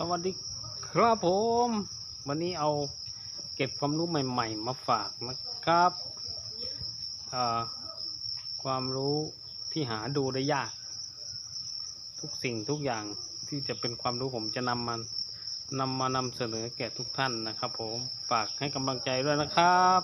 สวัสดีครับผม วันนี้เอาเก็บความรู้ใหม่ ๆ มาฝากนะครับความรู้ที่หาดูได้ยาก ทุกสิ่งทุกอย่างที่จะเป็นความรู้ผมจะนำมานำมานำเสนอแก่ทุกท่านนะครับ ผมฝากให้กำลังใจด้วยนะครับ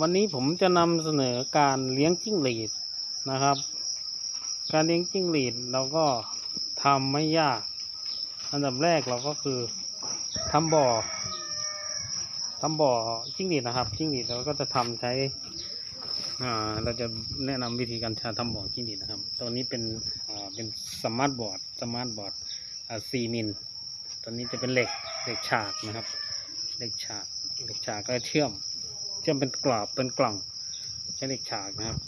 วันนี้ผมจะนำเสนอการเลี้ยงจิ้งหรีดนะครับ การเลี้ยงจิ้งหรีดเราก็ ทำไม่ยาก อันดับแรกเราก็คือทำบ่อทำบ่อจิ้งหรีดนะครับจิ้งหรีดเราก็จะทำใช้อ่าเราจะแนะนำวิธีการทำบ่อจิ้งหรีดนะครับ ตัวนี้เป็นอ่าเป็นสมาร์ทบอร์ดสมาร์ทบอร์ดอ่าสี่มิลตัวนี้จะเป็นเหล็กเหล็กฉากนะครับเหล็กฉากเหล็กฉากก็เชื่อม เชื่อมเป็นกรอบเป็นกล่องใช้เหล็กฉากนะครับ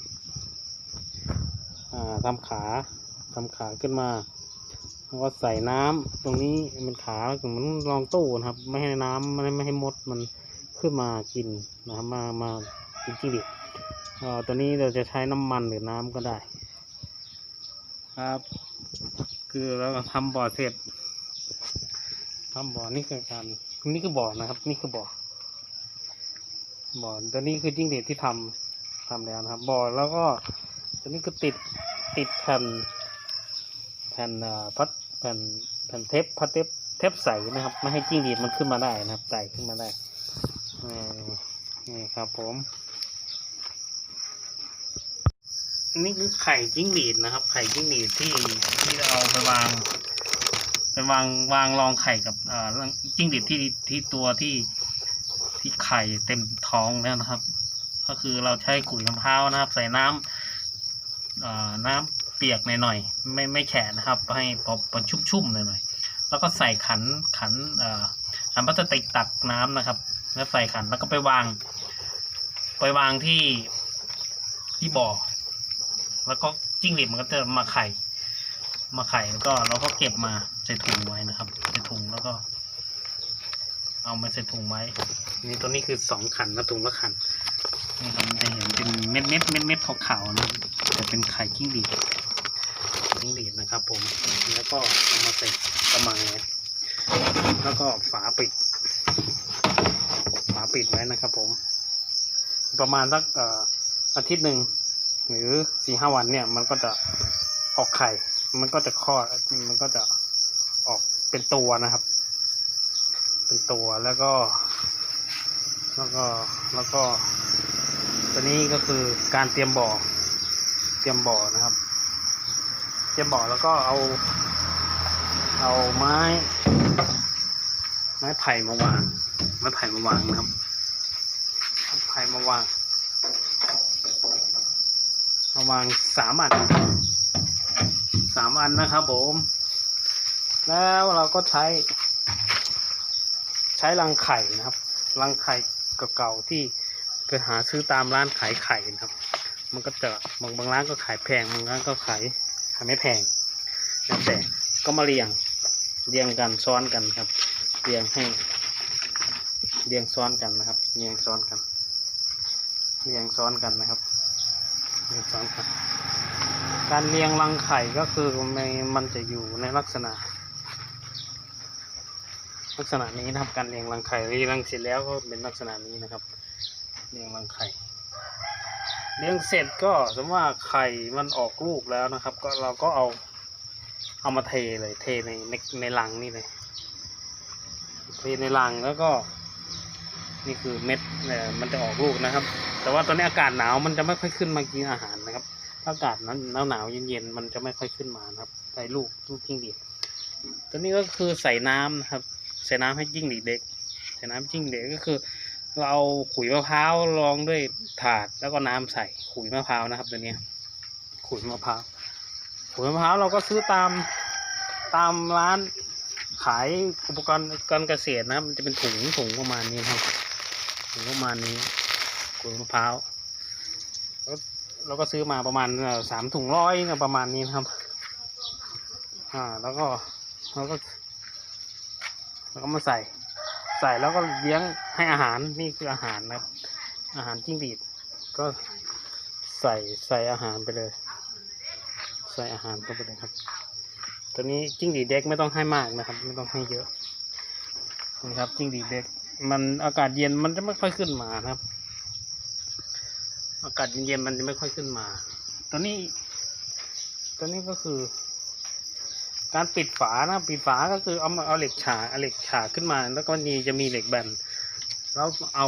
อ่าทำขาทำขาขึ้นมา แล้วก็ใส่น้ำตรงนี้เป็นขาเหมือนรองตู้นะครับ ไม่ให้น้ำไม่ให้ไม่ให้มดมันขึ้นมากินนะครับมามากินจิ้งหรีดอ่าตัวนี้เราจะใช้น้ำมันหรือน้ำก็ได้ ครับ คือเราก็ทำบ่อเสร็จทำบ่อนี่คือการนี่คือบ่อนะครับ นี่คือบ่อบ่อตัวนี้คือจิ้งหรีดที่ทำทำแล้วนะครับบ่อแล้วก็ตัวนี้ก็ติดติดแผ่นแผ่นอ่าพัด แผ่นแผ่นเทปพัดเทปเทปใสนะครับ ไม่ให้จิ้งหรีดมันขึ้นมาได้นะครับไต่ขึ้นมาได้นี่ครับผม นี่คือไข่จิ้งหรีดนะครับ ไข่จิ้งหรีดที่ที่เราเอาไปวางไปวางวางรองไข่กับอ่าจิ้งหรีดที่ที่ตัวที่ที่ไข่เต็มท้องแล้วนะครับ ก็คือเราใช้ขุยมะพร้าวนะครับ ใส่น้ำน้ำ ปียกหน่อยๆไม่ไม่แฉะนะครับ ให้พอพอชุ่มๆหน่อยๆแล้วก็ใส่ขันขันเอ่อขันพลาสติกตักน้ำนะครับ แล้วใส่ขันแล้วก็ไปวาง ไปวางที่ที่บ่อ แล้วก็จิ้งหรีดมันก็จะมาไข่ มาไข่แล้วก็เราก็เก็บมาใส่ถุงไว้นะครับใส่ถุงแล้วก็ เอามาใส่ถุงไว้นี่ตัวนี้คือสองขันนะถุงละขันนี่ครับมันจะเห็นเป็นเม็ดเม็ดเม็ดเม็ดขาวๆนะจะเป็นไข่จิ้งหรีด จิ้งหรีดนะครับผม แล้วก็เอามาใส่กระมังไว้แล้วก็ฝาปิด ฝาปิดไว้นะครับผม ประมาณสักเอ่ออาทิตย์หนึ่งหรือสี่ห้าวันเนี่ย มันก็จะออกไข่ มันก็จะคลอด มันก็จะออกเป็นตัวนะครับ เป็นตัวแล้วก็ แล้วก็แล้วก็ตัวนี้ก็คือการเตรียมบ่อ เตรียมบ่อนะครับ เตรียมบ่อแล้วก็เอา เอาไม้ ไม้ไผ่มาวาง ไม้ไผ่มาวางนะครับไม้ไผ่มาวางมาวางสามอันสามอันนะครับผมแล้วเราก็ใช้ ใช้รังไข่นะครับรังไข่เก่าๆที่ไปหาซื้อตามร้านขายไข่นะครับ มันก็จะบางบางร้านก็ขายแพงบางร้านก็ขายขาย ไม่แพงแล้วแต่ก็มาเรียงเรียงกันซ้อนกันครับ เรียงให้ เรียงซ้อนกันนะครับ เรียงซ้อนกัน เรียงซ้อนกันนะครับ เรียงซ้อนกัน การเรียงรังไข่ก็คือมันมันจะอยู่ในลักษณะ ลักษณะนี้นะครับ การเรียงรังไข่เรียงรังเสร็จแล้วก็เป็นลักษณะนี้นะครับเลี้ยงรังไข่ เลี้ยงเสร็จก็สมมติว่าไข่มันออกลูกแล้วนะครับ ก็เราก็เอาเอามาเทเลยเทในในในรังนี่เลยเทในรังแล้วก็ นี่คือเม็ดเนี่ยมันจะออกลูกนะครับ แต่ว่าตอนนี้อากาศหนาวมันจะไม่ค่อยขึ้นมากินอาหารนะครับถ้าอากาศนั้นหนาวหนาวเย็นๆมันจะไม่ค่อยขึ้นมานะครับใส่ลูกลูกจิ้งหรีดตัวนี้ก็คือใส่น้ำนะครับ ใส่น้ำให้จิ้งหรีดเด็ก ใส่น้ำจิ้งหรีดก็คือ เราเอาขุยมะพร้าวรองด้วยถาดแล้วก็น้ำใส่ขุยมะพร้าวนะครับตัวนี้ขุยมะพร้าวขุยมะพร้าวเราก็ซื้อตามตามร้านขายอุปกรณ์การเกษตรนะครับ มันจะเป็นถุงถุงประมาณนี้ครับถุงประมาณนี้ขุยมะพร้าวแล้วเราก็ซื้อมาประมาณสามถุงร้อยประมาณนี้นะครับ อ่าแล้วก็เราก็แล้วก็มาใส่ ใส่แล้วก็เลี้ยงให้อาหารนี่คืออาหารนะครับ อาหารจิ้งหรีดก็ใส่ใส่อาหารไปเลย ใส่อาหารเข้าไปเลยครับตัวนี้จิ้งหรีดเด็กไม่ต้องให้มากนะครับ ไม่ต้องให้เยอะนี่ครับจิ้งหรีดเด็ก มันอากาศเย็นมันจะไม่ค่อยขึ้นมาครับ อากาศเย็นๆมันจะไม่ค่อยขึ้นมาตัวนี้ตัวนี้ก็คือ การปิดฝานะปิดฝาก็คือเอามาเอาเหล็กฉากเอาเหล็กฉากขึ้นมา แล้วก็มีจะมีเหล็กแบนแล้วเอา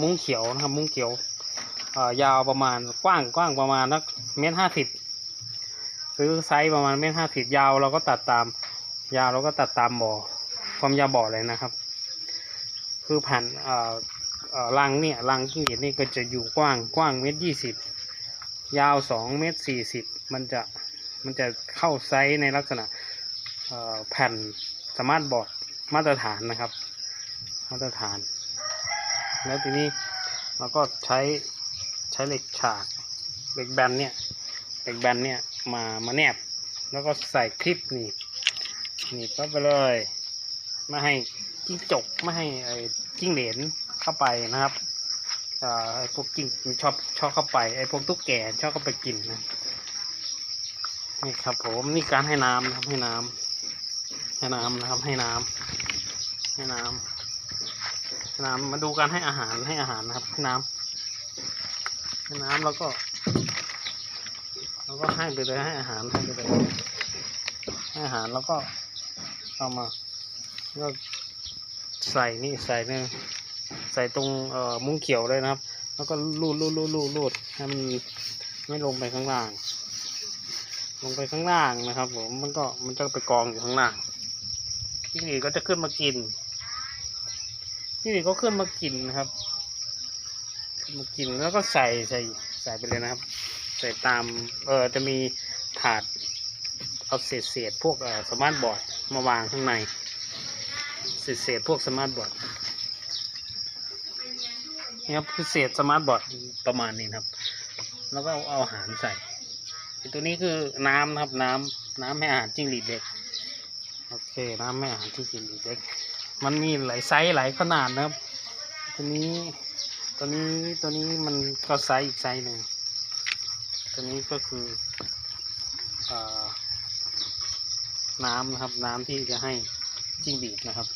มุ้งเขียวนะครับ มุ้งเขียวอยาวประมาณกว้างกว้างประมาณนักเมตรห้าสิบซื้อไซส์ประมาณเมตรห้าสิบยาวเราก็ตัดตาม ยาวเราก็ตัดตามบ่อความยาวบ่อเลยนะครับ คือแผ่นรังเนี่ยรังจิ้งหรีดนี่ก็จะอยู่กว้างกว้างเมตรยี่สิบยาวสองเมตรสี่สิบมันจะ มันจะเข้าไซส์ในลักษณะแผ่นสมาร์ทบอร์ดมาตรฐานนะครับ มาตรฐาน แล้วทีนี้เราก็ใช้ใช้เหล็กฉากเหล็กแบนเนี่ยเหล็กแบนเนี่ยมามาแนบ แล้วก็ใส่คลิปหนีบหนีบเข้าไปเลยไม่ให้จิ้งจกไม่ให้ไอ้จิ้งเหลนเข้าไปนะครับอ่าไอ้พวกจิ้งชอบชอบเข้าไปไอ้พวกตุ๊กแกชอบเข้าไปกินนะ นี่ครับผมนี่การให้น้ำนะครับให้น้ำให้น้ำนะครับให้น้ำให้น้ำให้น้ำมาดูการให้อาหารให้อาหารนะครับ ให้น้ำให้น้ำแล้วก็แล้วก็ให้ไปเลยให้อาหารให้ไปเลยให้อาหารแล้วก็เอามาก็ใส่นี่ใส่เนี่ยใส่ตรงเอ่อมุ้งเขียวเลยนะครับ แล้วก็ลูดลูดลูดลูดลูดให้มันไม่ลงไปข้างล่าง ลงไปข้างล่างนะครับ ผมมันก็มันจะไปกองอยู่ข้างล่างจิ้งหรีดก็จะขึ้นมากินจิ้งหรีดก็ขึ้นมากินนะครับขึ้นมากินแล้วก็ใส่ใส่ใส่ไปเลยนะครับ ใส่ตามเออจะมีถาดเอาเศษเศษพวกเออสมาร์ทบอร์ดมาวางข้างในเศษเศษพวกสมาร์ทบอร์ดนี่ครับคือเศษสมาร์ทบอร์ดประมาณนี้ครับ แล้วก็เอาอาหารใส่ ตัวนี้คือน้ำนะครับน้ำน้ำให้อาหารจิ้งหรีดเด็กโอเคน้ำให้อาหารจิ้งหรีดเด็ก มันมีหลายไซส์หลายขนาดนะครับ ตัวนี้ตัวนี้ตัวนี้มันก็ไซส์อีกไซส์หนึ่งตัวนี้ก็คืออน้ำนะครับน้ำที่จะให้จิ้งหรีดนะครับ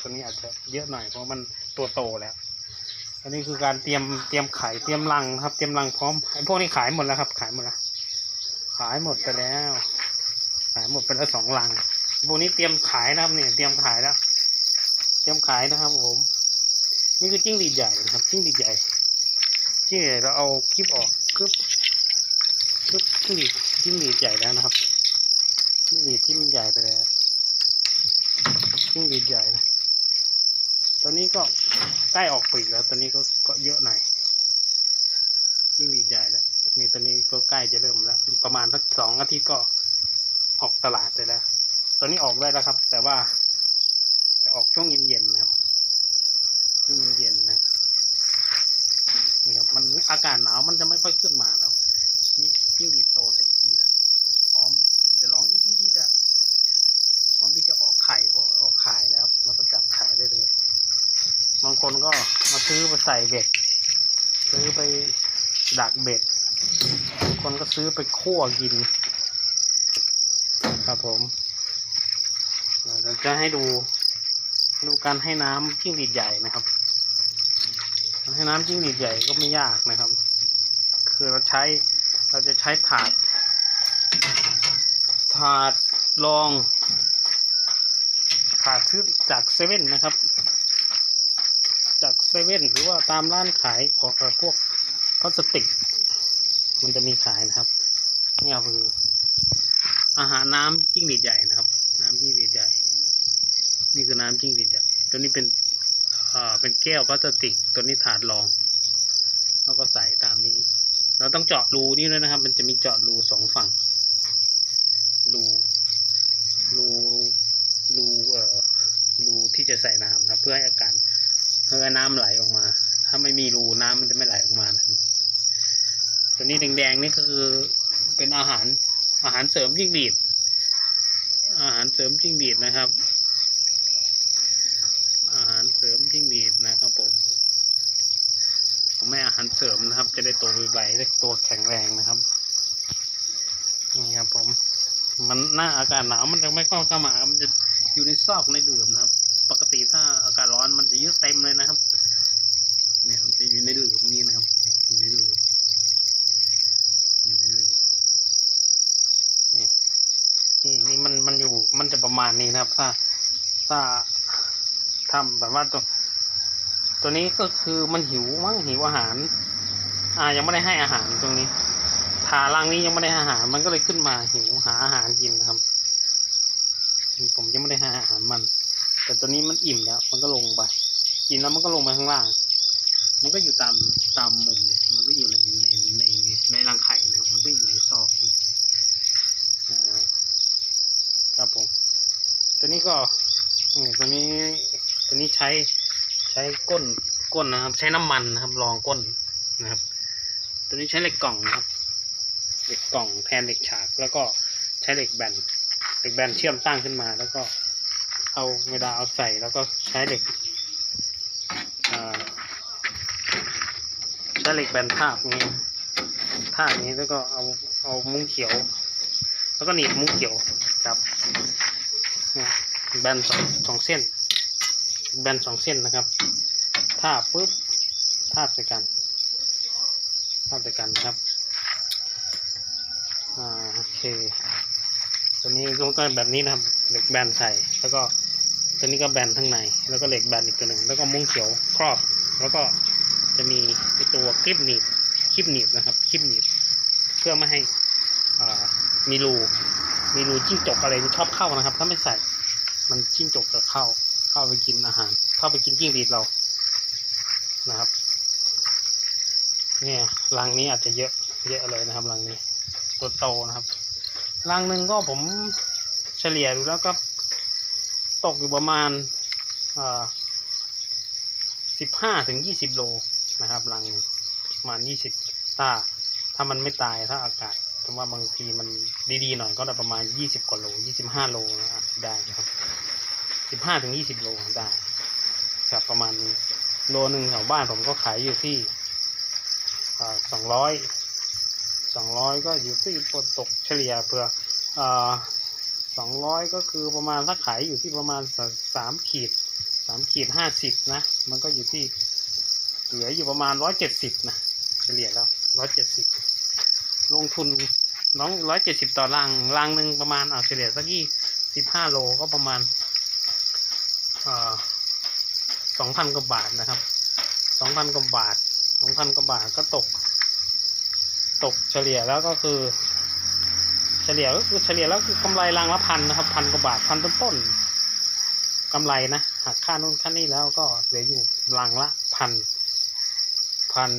ตัวนี้อาจจะเยอะหน่อยเพราะมันตัวโตแล้วอันนี้คือการเตรียมเตรียมไข่เตรียมรังครับ เตรียมรังพร้อมไอ้พวกนี้ขายหมดแล้วครับ ขายหมดแล้ว ขายหมดไปแล้ว ขายหมดไปแล้วสองรังพวกนี้เตรียมขายนะครับเนี่ยเตรียมขายแล้ว เตรียมขายนะครับผม นี่คือจิ้งหรีดใหญ่นะครับ จิ้งหรีดใหญ่ที่เราเอาคลิปออกคลิปคลิปจิ้งหรีดจิ้งหรีดใหญ่แล้วนะครับจิ้งหรีดที่มันใหญ่ไปแล้วจิ้งหรีดใหญ่นะตอนนี้ก็ใกล้ออกปีกแล้ว ตอนนี้ก็ก็เยอะหน่อยจิ้งหรีดใหญ่แล้ว มีตอนนี้ก็ใกล้จะเริ่มแล้ว ประมาณสักสองอาทิตย์ก็ออกตลาดเลยแล้ว ตอนนี้ออกได้แล้วครับ แต่ว่า จะออกช่วงเย็นๆนะครับ ช่วงเย็นๆนะครับนี่ครับ มันอากาศหนาวมันจะไม่ค่อยขึ้นมาแล้วนี่จิ้งหรีดโตเต็มที่แล้วพร้อมจะร้องอีดีดีแล้วพร้อมที่จะออกไข่เพราะออกไข่แล้วครับเราก็จับไข่ได้เลยบางคนก็มาซื้อไปใส่เบ็ด ซื้อไปดักเบ็ด คนก็ซื้อไปคั่วกิน ครับผมเราจะให้ดู ดูการให้น้ำจิ้งหรีดใหญ่นะครับ ให้น้ำจิ้งหรีดใหญ่ก็ไม่ยากนะครับ คือเราใช้เราจะใช้ถาด ถาดรอง ถาดซื้อจากเซเว่นนะครับ จากเซเว่นหรือว่าตามร้านขายของพวกพลาสติก มันจะมีขายนะครับนี่คืออาหารน้ำจิ้งหรีดใหญ่นะครับ น้ำจิ้งหรีดใหญ่ นี่คือน้ำจิ้งหรีดใหญ่ตัวนี้เป็นอ่าเป็นแก้วพลาสติก ตัวนี้ถาดรอง แล้วก็ใส่ตามนี้ เราต้องเจาะรูนี่ด้วยนะครับ มันจะมีเจาะรูสองฝั่ง รูรูรูเอ่อรูที่จะใส่น้ำนะเพื่อให้อากาศเพื่อน้ำไหลออกมา ถ้าไม่มีรูน้ำมันจะไม่ไหลออกมานะครับ ตัวนี้แดงๆนี่ก็คือเป็นอาหารอาหารเสริมจิ้งหรีด อาหารเสริมจิ้งหรีดนะครับ อาหารเสริมจิ้งหรีดนะครับผมผมไม่อาหารเสริมนะครับ จะได้โตไวๆได้ตัวแข็งแรงนะครับนี่ครับผมมันหน้าอากาศหนาวมันจะไม่ค่อยเข้ามามันจะอยู่ในซอกในหลือมนะครับ ปกติถ้าอากาศร้อนมันจะเยอะเต็มเลยนะครับ เนี่ยมันจะอยู่ในหลือมนี้นะครับอยู่ในหลือยู่ในหลืมนี่นี่นี่ มันมันอยู่มันจะประมาณนี้นะครับ ถ้าถ้าทำแบบว่าตัว ตัวนี้ก็คือมันหิวมั้งหิวอาหาร อ่ายังไม่ได้ให้อาหารตรงนี้ทารังนี้ยังไม่ได้ให้อาหาร มันก็เลยขึ้นมาหิวหาอาหารกินนะครับผมยังไม่ได้ให้อาหารมัน แต่ตัวนี้มันอิ่มแล้ว มันก็ลงไป กินแล้วมันก็ลงไปข้างล่าง มันก็อยู่ตามตามมุมเนี่ย มันก็อยู่ในในในในรังไข่นะ มันก็อยู่ในซอกอ่า ครับผมตัวนี้ก็ตัวนี้ตัวนี้ใช้ใช้ก้นก้นนะครับ ใช้น้ำมันนะครับรองก้นนะครับ ตัวนี้ใช้เหล็กกล่องนะครับเหล็กกล่องแทนเหล็กฉาก แล้วก็ใช้เหล็กแบนเหล็กแบนเชื่อมตั้างขึ้นมา แล้วก็เอาเวลาเอาใส่แล้วก็ใช้เหล็กอ่าใช้เหล็กแบนทาบนี้ทาบนี้แล้วก็เอาเอามุ้งเขียว แล้วก็หนีบมุ้งเขียวครับแบนสองสองเส้น แบนสองเส้นนะครับทาบปุ๊บทาบใส่กันทาบใส่กันนะครับอ่าโอเคตัวนี้ก็ก็แบบนี้นะครับเหล็กแบนใส่แล้วก็ตัวนี้ก็แบนทั้งใน แล้วก็เหล็กแบนอีกตัวหนึ่งแล้วก็มุ้งเขียวครอบ แล้วก็จะมีตัวคลิปหนีบคลิปหนีบนะครับคลิปหนีบ เพื่อไม่ให้อ่า มีรูมีรูจิ้งจกอะไรที่ชอบเข้านะครับ ถ้าไม่ใส่ มันจิ้งจกจะเข้า เข้าไปกินอาหาร เข้าไปกินจิ้งหรีดเรานะครับเนี่ยรังนี้อาจจะเยอะเยอะเลยนะครับรังนี้ตัวโตนะครับรังหนึ่งก็ผมเฉลี่ยดูแล้วก็ตกอยู่ประมาณสิบห้าถึงยี่สิบโลนะครับรังหนึ่งประมาณยี่สิบถ้าถ้ามันไม่ตายถ้าอากาศ ผมว่าบางทีมันดีๆหน่อยก็ได้ประมาณยี่สิบกว่าโลยี่สิบห้าโลนะครับได้ครับสิบห้าถึงยี่สิบโลได้ครับประมาณโลหนึ่งแถวบ้านผมก็ขายอยู่ที่สองร้อยสองร้อยก็อยู่ที่ปตกเฉลี่ยเพื่อสองร้อยก็คือประมาณถ้าขายอยู่ที่ประมาณสามขีดสามขีดห้าสิบนะ มันก็อยู่ที่เหลืออยู่ประมาณร้อยเจ็ดสิบนะ เฉลี่ยแล้วร้อยเจ็ดสิบ ลงทุนน้องร้อยเจ็ดสิบต่อรังรังหนึ่งประมาณเอาเฉลี่ยสักยี่สิบห้าโลก็ประมาณสองพันกว่าบาทนะครับสองพันกว่าบาทสองพันกว่าบาทก็ตก ตกเฉลี่ยแล้วก็คือ เฉลี่ยก็คือเฉลี่ยแล้วคือกำไรรังละพันนะครับพันกว่าบาทพันต้นต้นๆกำไรนะหักค่านู่นค่านี่แล้วก็เหลืออยู่รังละพันพัน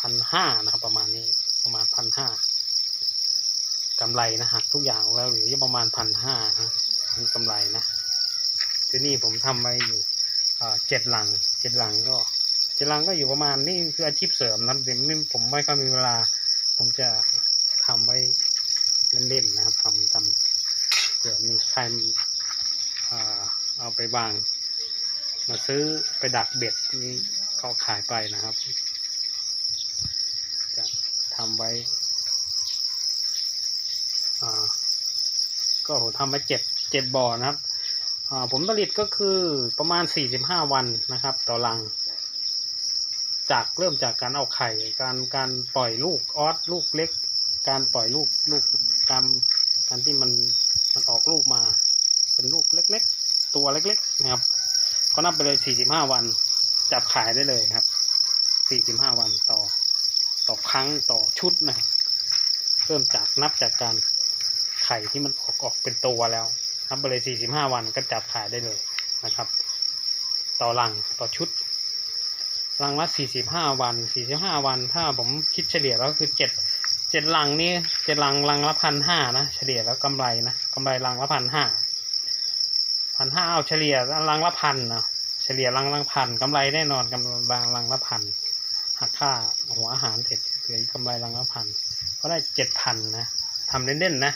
พันห้านะครับประมาณนี้ประมาณพันห้ากำไรนะหักทุกอย่างแล้วเหลืออยู่ประมาณพันห้านะนี่กำไรนะที่นี่ผมทำไว้อยู่เจ็ดหลังเจ็ดหลังก็เจรังก็อยู่ประมาณนี่คืออาชีพเสริมนะไม่ผมไม่ค่อยมีเวลา ผมจะทำไว้เล่นๆนะครับทำทำเผื่อมีใครเอาไปวาง มาซื้อไปดักเบ็ดนี่ก็ขายไปนะครับ ทำไว้อ่าก็ผมทำไว้เจ็ดเจ็ดบ่อนะครับอ่าผมผลิตก็คือประมาณสี่สิบห้าวันนะครับ ต่อรัง จากเริ่มจากการเอาไข่ การการปล่อยลูกออสลูกเล็ก การปล่อยลูกลูกการการที่มันมันออกลูกมา เป็นลูกเล็ก ๆ ตัวเล็กๆนะครับ ก็นับไปเลย 45 วัน จับขายได้เลยครับ 45 วันต่อ ต่อครั้งต่อชุดนะครับเริ่มจากนับจากการไข่ที่มันออกออกเป็นตัวแล้ว นับไปเลย45 วันก็จับขายได้เลยนะครับ ต่อรังต่อชุดรังละสี่สิบห้าวันสี่สิบห้าวัน ถ้าผมคิดเฉลี่ยแล้วคือเจ็ดเจ็ดรังนี่เจ็ดรังรังละพันห้านะเฉลี่ยแล้วกำไรนะกำไรรังละพันห้าพันห้าเอาเฉลี่ยรังละพันนะเฉลี่ยรังละพันกำไรแน่นอนกำไรรังละพัน หักค่าหัวอาหารเสร็จเหลือกำไรรังละพันก็ได้เจ็ดพันนะทำเล่นๆนะ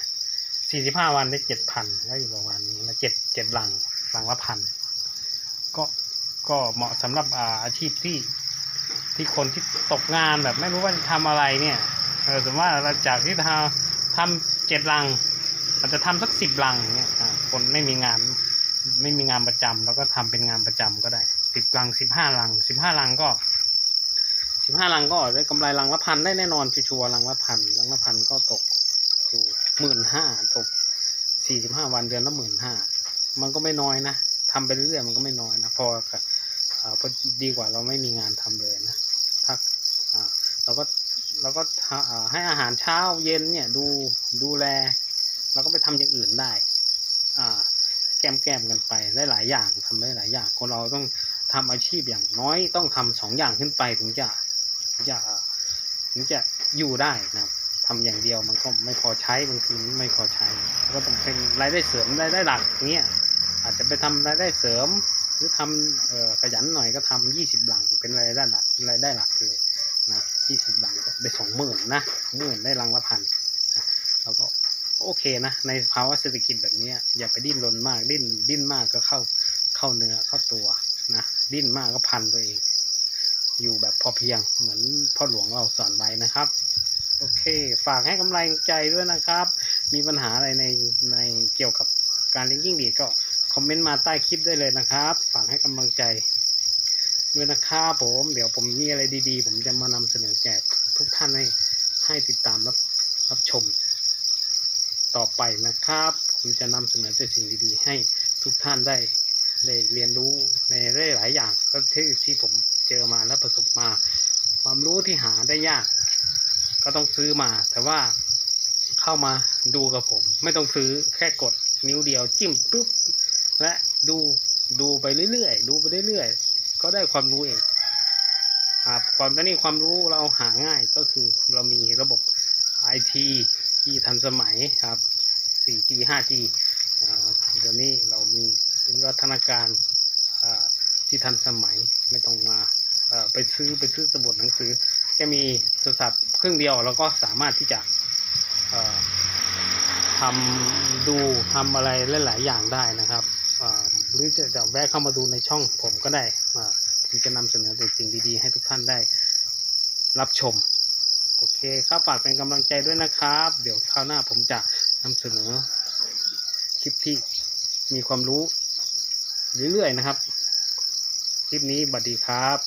สี่สิบห้าวันได้เจ็ดพันก็อยู่ประมาณนี้นะเจ็ดเจ็ดรังรังละพันก็ก็เหมาะสำหรับอาอาชีพที่ที่คนที่ตกงานแบบไม่รู้ว่าจะทำอะไรเนี่ยเออสมมติว่าเราจากที่ทำทำเจ็ดลังอาจจะทำสักสิบลังเนี่ยคนไม่มีงานไม่มีงานประจำแล้วก็ทำเป็นงานประจำก็ได้สิบลังสิบห้าลังสิบห้าลังก็ สิบห้าลังก็ได้กำไรลังละพันได้แน่นอนชัวร์ลังละพันลังละพันก็ตกอยู่หมื่นห้าตกสี่สิบห้าวันเดือนละหมื่นห้ามันก็ไม่น้อยนะทำไปเรื่อยมันก็ไม่น้อยนะพอกับพอดีกว่าเราไม่มีงานทำเลยนะถ้าเราก็เราก็ให้อาหารเช้าเย็นเนี่ยดูดูแลเราก็ไปทำอย่างอื่นได้อ่าแก้มแก้มกันไปได้หลายอย่างทำได้หลายอย่างคนเราต้องทำอาชีพอย่างน้อยต้องทำสองอย่างขึ้นไปถึงจะ จะถึงจะอยู่ได้นะครับทำอย่างเดียวมันก็ไม่พอใช้บางทีไม่พอใช้ ก็ต้องเป็นรายได้เสริมรายได้หลักเงี้ยอาจจะไปทำรายได้เสริม หรือทำเอ่อขยันหน่อยก็ทำยี่สิบหลังเป็นรายได้หลักรายได้หลักเลยนะยี่สิบหลังก็ได้สองหมื่นนะหมื่นได้รังละพันแล้วก็โอเคนะ ในภาวะเศรษฐกิจแบบนี้อย่าไปดิ้นรนมากดิ้นดิ้นมากก็เข้าเข้าเนื้อเข้าตัวนะดิ้นมากก็พันตัวเอง อยู่แบบพอเพียงเหมือนพ่อหลวงเราสอนไว้นะครับ โอเค ฝากให้กำลังใจด้วยนะครับ มีปัญหาอะไรในในเกี่ยวกับการเลี้ยงยิ่งดีก็คอมเมนต์มาใต้คลิปได้เลยนะครับ ฝากให้กำลังใจด้วยนะครับผม เดี๋ยวผมมีอะไรดีๆ ผมจะมานำเสนอแก่ทุกท่านให้ให้ติดตามรับรับชม ต่อไปนะครับ ผมจะนำเสนอแต่สิ่งดีๆ ให้ทุกท่านได้ได้เรียนรู้ในหลายอย่างก็ที่ที่ผม เจอมาและประสบมา ความรู้ที่หาได้ยาก ก็ต้องซื้อมา แต่ว่าเข้ามาดูกับผม ไม่ต้องซื้อแค่กดนิ้วเดียวจิ้มปุ๊บและดูดูไปเรื่อยๆดูไปเรื่อยๆก็ได้ความรู้เองครับความตอนนี้ความรู้เราหาง่ายก็คือเรามีระบบ IT ที่ทันสมัยครับ 4G 5G เดี๋ยวนี้เรามีวิวัฒนาการ ที่ทันสมัยไม่ต้องมาไปซื้อไปซื้อสมุดหนังสือแค่มีโทรศัพท์เครื่องเดียวเราก็สามารถที่จะทำดูทำอะไรหลาย ๆ อย่างได้นะครับหรือจะจะแวะเข้ามาดูในช่องผมก็ได้อ่าผมจะนำเสนอแต่สิ่งดี ๆ ให้ทุกท่านได้รับชม โอเคครับฝากเป็นกำลังใจด้วยนะครับ เดี๋ยวคราวหน้าผมจะนำเสนอคลิปที่มีความรู้เรื่อย ๆ นะครับ ลิปนี้บัดดีครับ